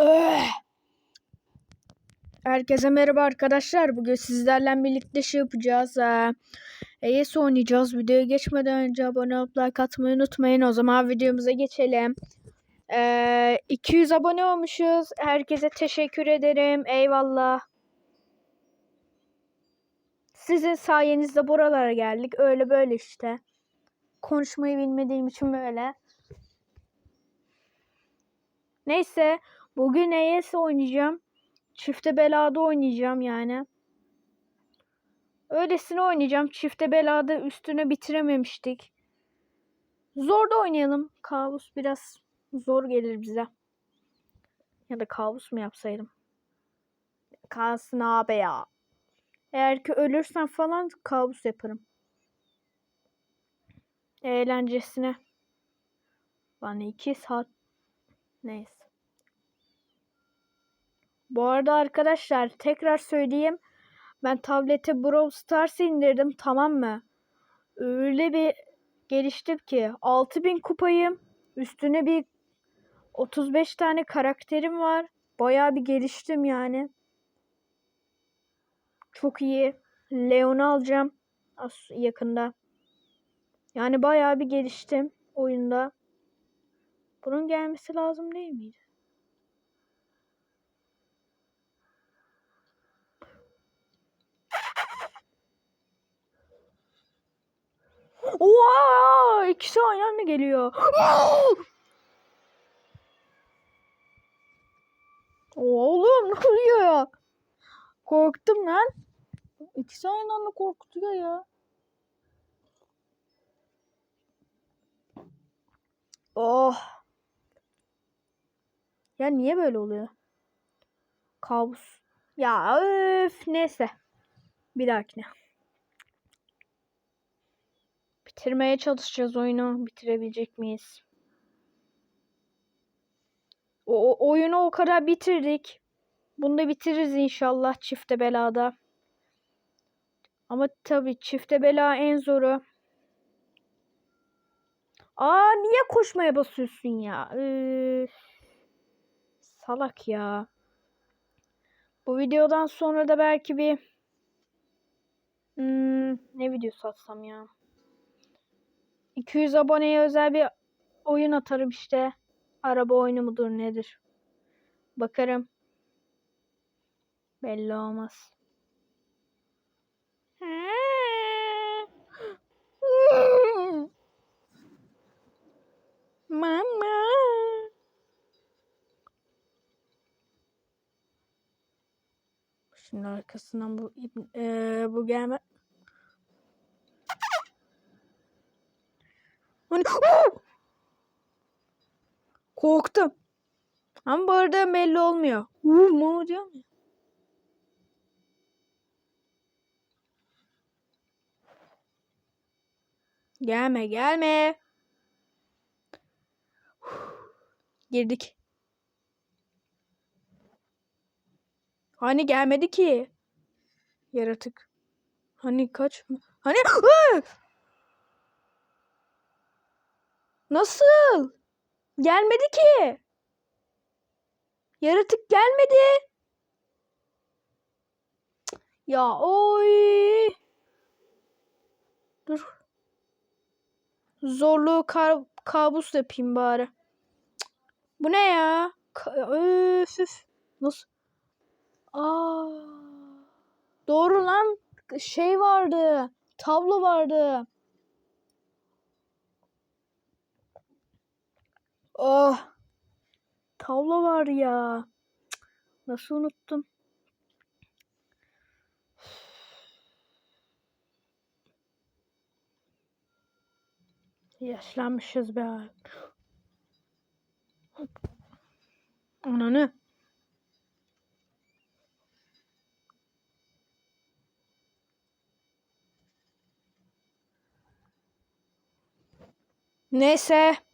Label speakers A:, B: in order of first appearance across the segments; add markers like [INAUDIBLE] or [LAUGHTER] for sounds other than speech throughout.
A: Öh! Herkese merhaba arkadaşlar. Bugün sizlerle birlikte şey yapacağız. ES oynayacağız. Videoya geçmeden önce abone olup like atmayı unutmayın. O zaman videomuza geçelim. Ee, 200 abone olmuşuz. Herkese teşekkür ederim. Eyvallah. Sizin sayenizde buralara geldik. Öyle böyle işte. Konuşmayı bilmediğim için böyle. Neyse. Bugün ES oynayacağım. Çifte belada oynayacağım yani. Öylesine oynayacağım. Çifte belada üstüne bitirememiştik. Zor da oynayalım. Kabus biraz zor gelir bize. Ya da kabus mu yapsaydım? Kalsın abi ya. Eğer ki ölürsem falan kabus yaparım. Eğlencesine. Bana iki saat. Neyse. Bu arada arkadaşlar tekrar söyleyeyim. Ben tablete Brawl Stars indirdim tamam mı? Öyle bir geliştim ki 6000 kupayım. Üstüne bir 35 tane karakterim var. Bayağı bir geliştim yani. Çok iyi. Leon'u alacağım az yakında. Yani bayağı bir geliştim oyunda. Bunun gelmesi lazım değil miydi? Oha! İkisi aynı anda geliyor. [GASPS] Oğlum ne oluyor ya? Korktum lan. İkisi aynı anda korkutuyor ya. Oh. Ya niye böyle oluyor? Kabus. Ya öf neyse. Bir dahakine. Bitirmeye çalışacağız oyunu. Bitirebilecek miyiz? O, oyunu o kadar bitirdik. Bunu da bitiririz inşallah çifte belada. Ama tabii çifte bela en zoru. Aa niye koşmaya basıyorsun ya? Üf. Salak ya. Bu videodan sonra da belki bir hmm, ne videosu atsam ya? 200 aboneye özel bir oyun atarım işte. Araba oyunu mudur nedir? Bakarım. Belli olmaz. [GASPS] Mama. Şimdi arkasından bu e, bu gelme. Hani Korktum. Ama arada belli olmuyor. Uuu mu diyor mu? Gelme gelme. Girdik. Hani gelmedi ki. Yaratık. Hani kaç? Hani Nasıl? Gelmedi ki. Yaratık gelmedi. Ya oy. Dur. Zorluğu kar kabus yapayım bari. Bu ne ya? Ka öf, öf. Nasıl? Aa. Doğru lan. Şey vardı. Tablo vardı. Oh. Tavla var ya. Nasıl unuttum? Yaşlanmışız be abi. Ananı. Neyse.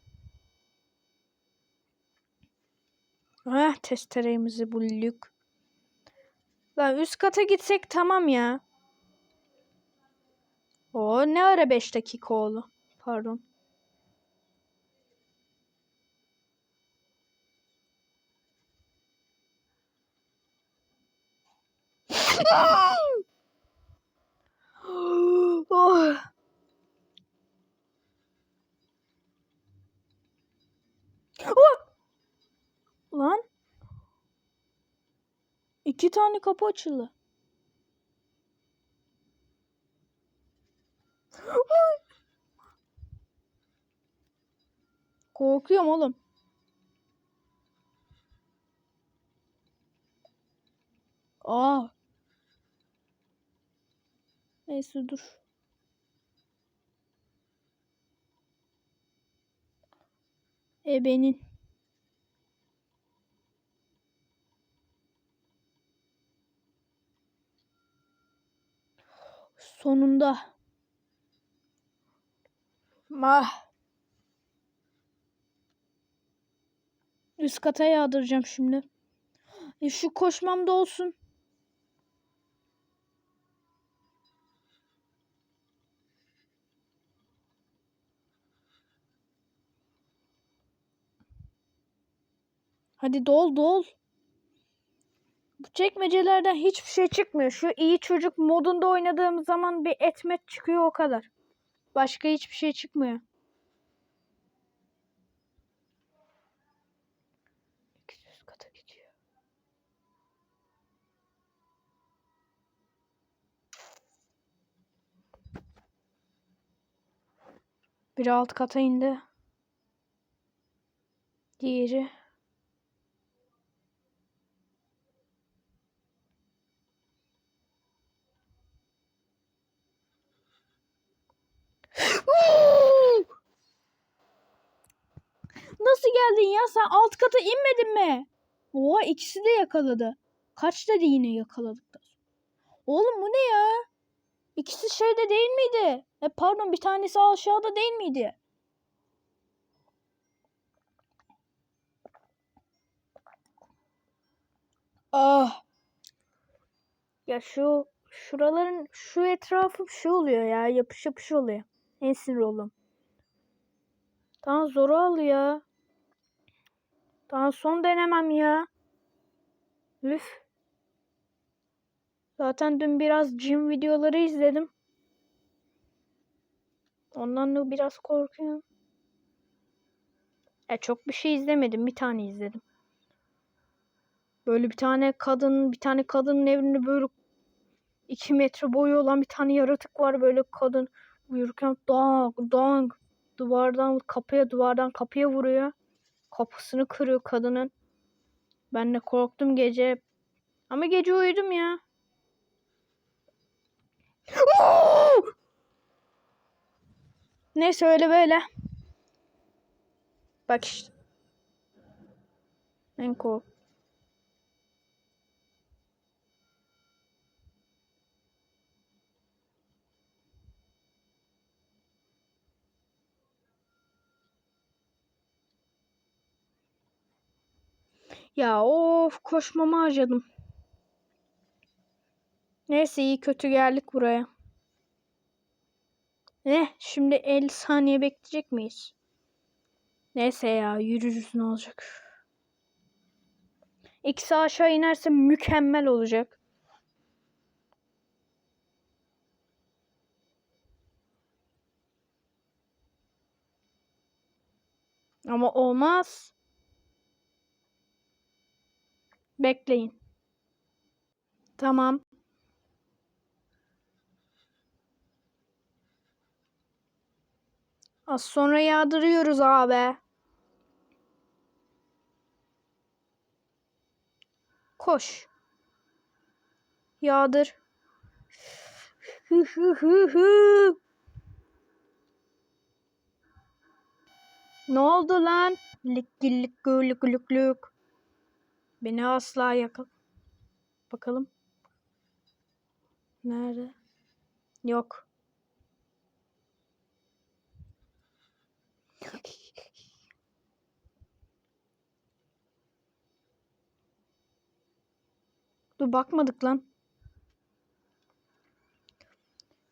A: Ah testeremizi bulduk. Lan üst kata gitsek tamam ya. O ne ara 5 dakika oldu? Pardon. [LAUGHS] oh. Oh. Lan. İki tane kapı açıldı. Korkuyorum oğlum. Aa. Neyse dur. Ebenin. Sonunda. Mah. Üst kata yağdıracağım şimdi. E şu koşmam da olsun. Hadi dol dol. Çekmecelerden hiçbir şey çıkmıyor. Şu iyi çocuk modunda oynadığım zaman bir etmet çıkıyor o kadar. Başka hiçbir şey çıkmıyor. Biri alt kata indi. Diğeri Nasıl geldin ya? Sen alt kata inmedin mi? Oha ikisi de yakaladı. Kaç dedi yine yakaladıktan. Oğlum bu ne ya? İkisi şeyde değil miydi? E pardon bir tanesi aşağıda değil miydi? Ah. Ya şu şuraların şu etrafım şu oluyor ya. Yapış yapış oluyor. En sinir oldum. Daha zor al ya. Daha son denemem ya. Üf. Zaten dün biraz gym videoları izledim. Ondan da biraz korkuyorum. E çok bir şey izlemedim. Bir tane izledim. Böyle bir tane kadın, bir tane kadının evinde böyle 2 metre boyu olan bir tane yaratık var. Böyle kadın uyurken dang dang duvardan kapıya duvardan kapıya vuruyor. Kapısını kırıyor kadının. Ben de korktum gece. Ama gece uyudum ya. [GASPS] Neyse öyle böyle. Bak işte. En kork. Ya of koşmamı harcadım. Neyse iyi kötü geldik buraya. Ne? Şimdi 50 saniye bekleyecek miyiz? Neyse ya yürürüz ne olacak. İkisi aşağı inerse mükemmel olacak. Ama olmaz. Bekleyin. Tamam. Az sonra yağdırıyoruz abi. Koş. Yağdır. Hı hı hı hı. Ne oldu lan? Lik lik gülük lük lük. Beni asla yakal. Bakalım. Nerede? Yok. Dur bakmadık lan.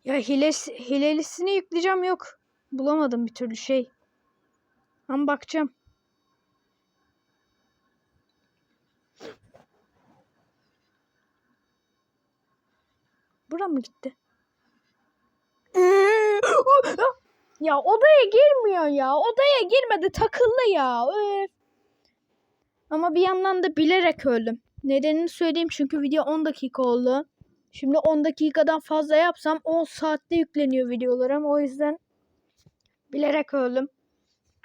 A: Ya hilesi, hilelisini yükleyeceğim yok. Bulamadım bir türlü şey. Ama bakacağım. Buram mı gitti? ya odaya girmiyor ya. Odaya girmedi takıldı ya. Öf. Ama bir yandan da bilerek öldüm. Nedenini söyleyeyim çünkü video 10 dakika oldu. Şimdi 10 dakikadan fazla yapsam 10 saatte yükleniyor videolarım. O yüzden bilerek öldüm.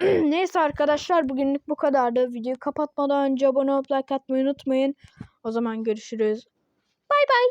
A: [CLEARS THROAT] Neyse arkadaşlar bugünlük bu kadardı. Videoyu kapatmadan önce abone olup like atmayı unutmayın. O zaman görüşürüz. Bay bay.